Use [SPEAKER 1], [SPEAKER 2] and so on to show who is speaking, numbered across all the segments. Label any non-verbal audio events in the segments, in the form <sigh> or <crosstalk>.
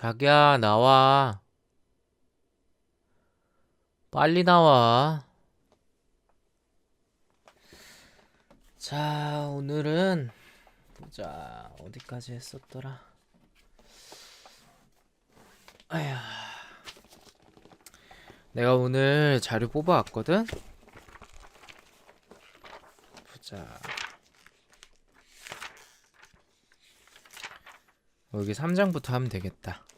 [SPEAKER 1] 자기야, 나와. 빨리 나와. 자, 오늘은 보자. 어디까지 했었더라? 아야. 내가 오늘 자료 뽑아왔거든? 보자. 여기 3장부터 하면 되겠다.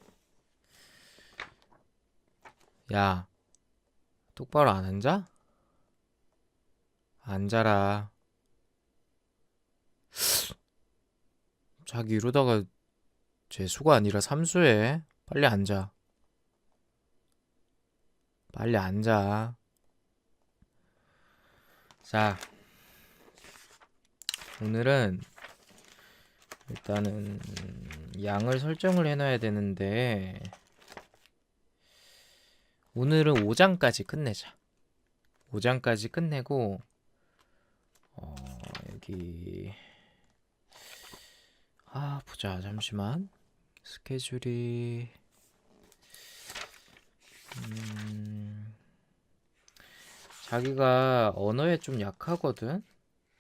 [SPEAKER 1] 야, 똑바로 안 앉아? 앉아라. 자기 이러다가 재수가 아니라 삼수해. 빨리 앉아. 빨리 앉아. 자, 오늘은 일단은 양을 설정을 해놔야 되는데 오늘은 5장까지 끝내자. 5장까지 끝내고 어, 여기 아 보자 잠시만 스케줄이 음, 자기가 언어에 좀 약하거든.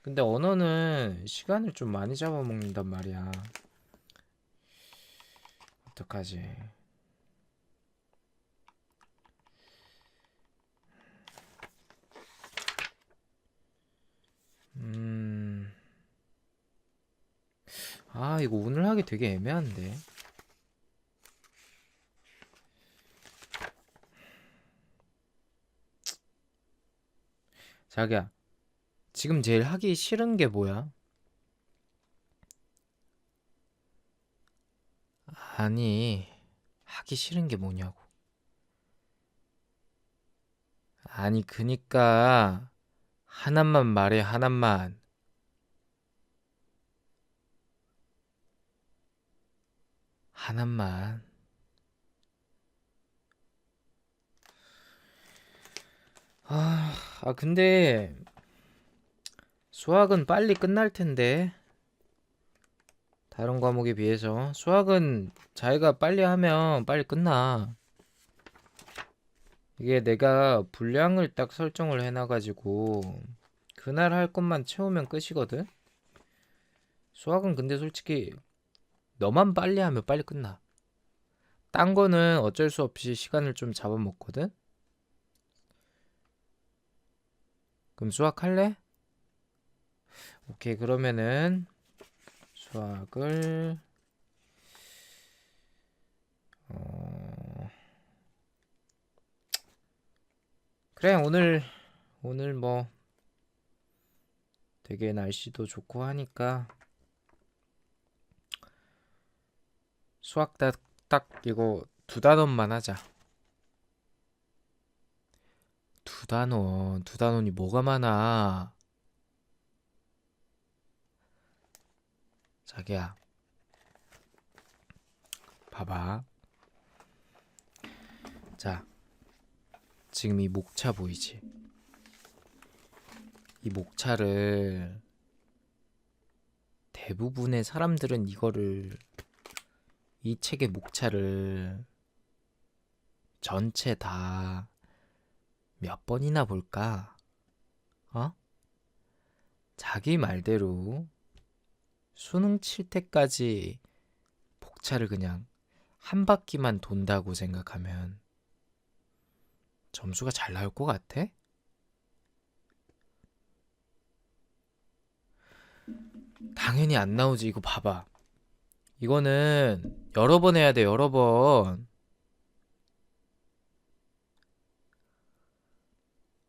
[SPEAKER 1] 근데 언어는 시간을 좀 많이 잡아먹는단 말이야. 어떡하지? 음. 아, 이거 오늘 하기 되게 애매한데. 자기야, 지금 제일 하기 싫은 게 뭐야? 아니, 하기 싫은 게 뭐냐고. 아니, 그니까, 하나만 말해, 하나만. 하나만. 아, 아, 근데, 수학은 빨리 끝날 텐데. 다른 과목에 비해서. 수학은 자기가 빨리 하면 빨리 끝나. 이게 내가 분량을 딱 설정을 해놔가지고, 그날 할 것만 채우면 끝이거든? 수학은 근데 솔직히, 너만 빨리 하면 빨리 끝나. 딴 거는 어쩔 수 없이 시간을 좀 잡아먹거든? 그럼 수학 할래? 오케이, 그러면은 수학을 어 그래 오늘 오늘 뭐 되게 날씨도 좋고 하니까 수학 딱, 딱 이거 두 단원만 하자. 두 단원, 두 단원이 뭐가 많아? 자기야, 봐봐. 자, 지금 이 목차 보이지? 이 목차를 대부분의 사람들은 이거를 이 책의 목차를 전체 다 몇 번이나 볼까? 어? 자기 말대로 수능 칠 때까지 복차를 그냥 한 바퀴만 돈다고 생각하면 점수가 잘 나올 것 같아? 당연히 안 나오지. 이거 봐봐. 이거는 여러 번 해야 돼, 여러 번.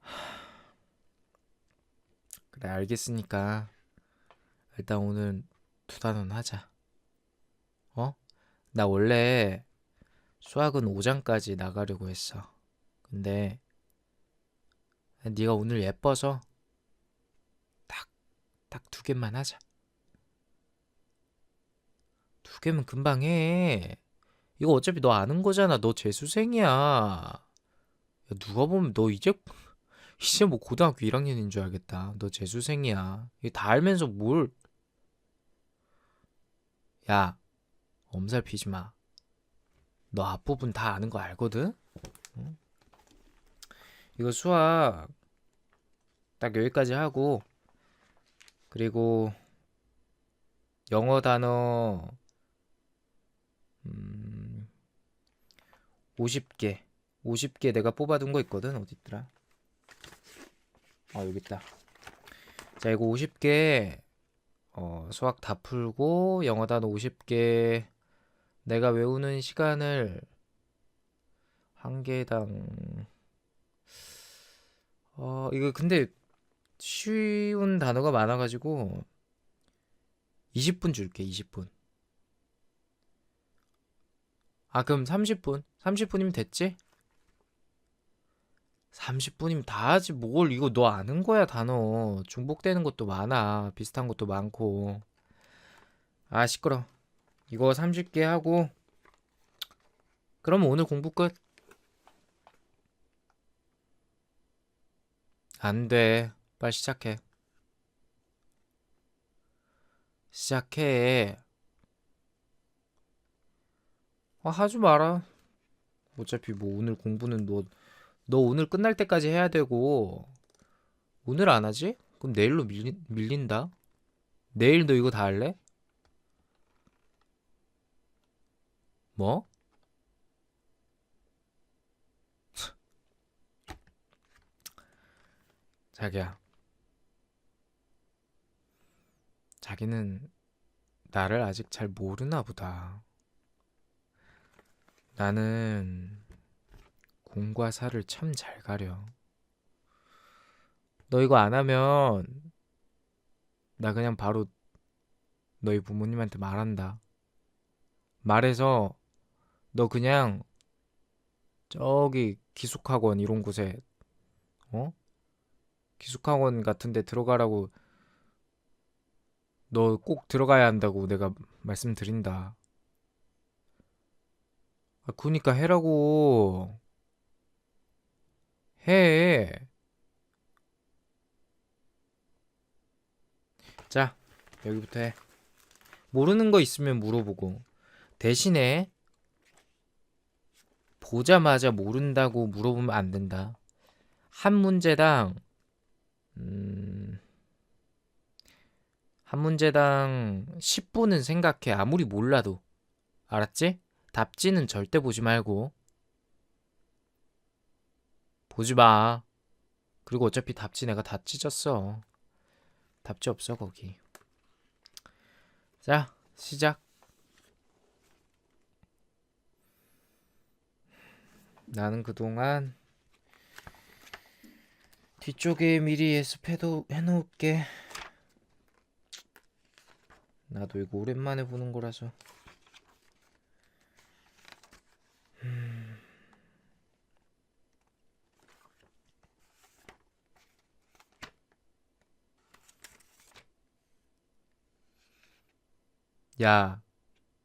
[SPEAKER 1] <sighs> 그래, 알겠으니까 일단 오늘 두 단원 하자. 어? 나 원래 수학은 5장까지 나가려고 했어. 근데 네가 오늘 예뻐서 딱, 딱 두 개만 하자. 두 개면 금방 해. 이거 어차피 너 아는 거잖아. 너 재수생이야. 야, 누가 보면 너 이제 <laughs> 이제 뭐 고등학교 1학년인 줄 알겠다. 너 재수생이야. 이거 다 알면서 뭘? 야, 엄살 피지 마. 너 앞부분 다 아는 거 알거든? 응? 이거 수학 딱 여기까지 하고 그리고 영어 단어 음 50개 50개 내가 뽑아둔 거 있거든 어디 있더라 아 여기 있다 자 이거 50개 어, 수학 다 풀고 영어 단어 50개 내가 외우는 시간을 한 개당 어 이거 근데 쉬운 단어가 많아가지고 20분 줄게 20분. 아 그럼 30분? 30분이면 됐지? 30분이면 다 하지 뭘. 이거 너 아는 거야 단어. 중복되는 것도 많아. 비슷한 것도 많고. 아 시끄러. 이거 30개 하고. 그럼 오늘 공부 끝 안 돼 빨리 시작해 시작해 아 하지 마라 어차피 뭐 오늘 공부는 너 너 오늘 끝날 때까지 해야 되고 오늘 안 하지? 그럼 내일로 밀리, 밀린다. 내일 너 이거 다 할래? 뭐? 자기야. 자기는 나를 아직 잘 모르나 보다. 나는 공과 사를 참 잘 가려. 너 이거 안 하면 나 그냥 바로 너희 부모님한테 말한다. 말해서 너 그냥 저기 기숙학원 이런 곳에 어? 기숙학원 같은 데 들어가라고 너 꼭 들어가야 한다고 내가 말씀드린다. 아, 그니까 해라고. 해. 자, 여기부터 해. 모르는 거 있으면 물어보고. 대신에 보자마자 모른다고 물어보면 안 된다. 한 문제당 음, 한 문제당 10분은 생각해. 아무리 몰라도. 알았지? 답지는 절대 보지 말고. 보지 마. 그리고 어차피 답지 내가 다 찢었어. 답지 없어, 거기. 자, 시작. 나는 그동안 뒤쪽에 미리 예습해도 해놓을게. 나도 이거 오랜만에 보는 거라서. 야,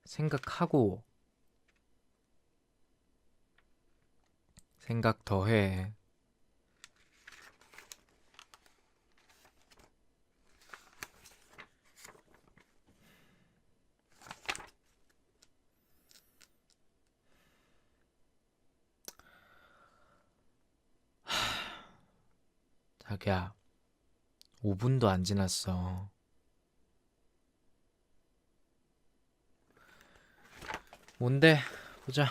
[SPEAKER 1] 생각하고 생각 더 해. 자기야, 5분도 안 지났어. 뭔데? 보자.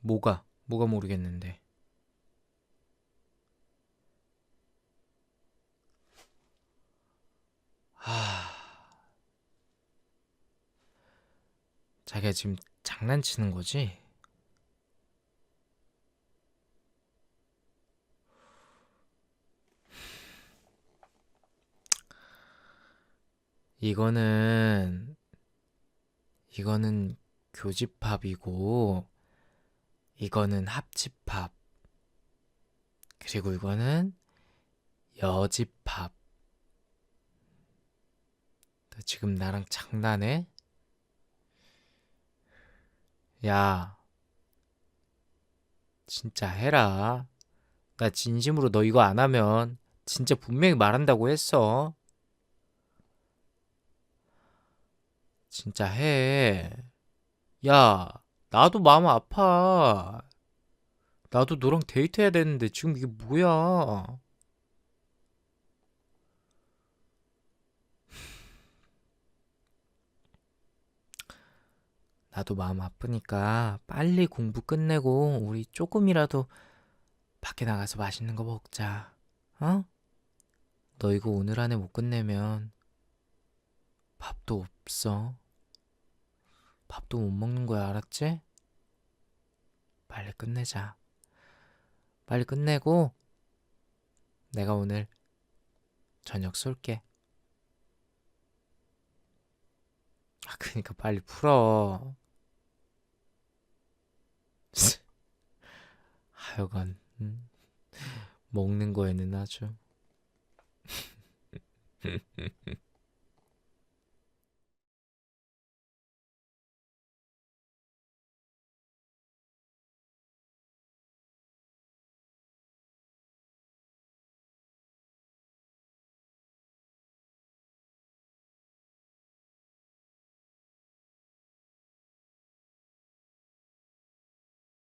[SPEAKER 1] 뭐가? 뭐가 모르겠는데. 하... 자기가 지금 장난치는 거지? 이거는 이거는 교집합이고 이거는 합집합. 그리고 이거는 여집합. 너 지금 나랑 장난해? 야 진짜 해라. 나 진심으로 너 이거 안 하면 진짜 분명히 말한다고 했어 진짜 해. 야, 나도 마음 아파. 나도 너랑 데이트해야 되는데 지금 이게 뭐야? 나도 마음 아프니까 빨리 공부 끝내고 우리 조금이라도 밖에 나가서 맛있는 거 먹자. 어? 너 이거 오늘 안에 못 끝내면 밥도 없어. 밥도 못 먹는 거야, 알았지? 빨리 끝내자. 빨리 끝내고 내가 오늘 저녁 쏠게. 아, 그니까 빨리 풀어. <laughs> 하여간 음, 먹는 거에는 아주 <laughs>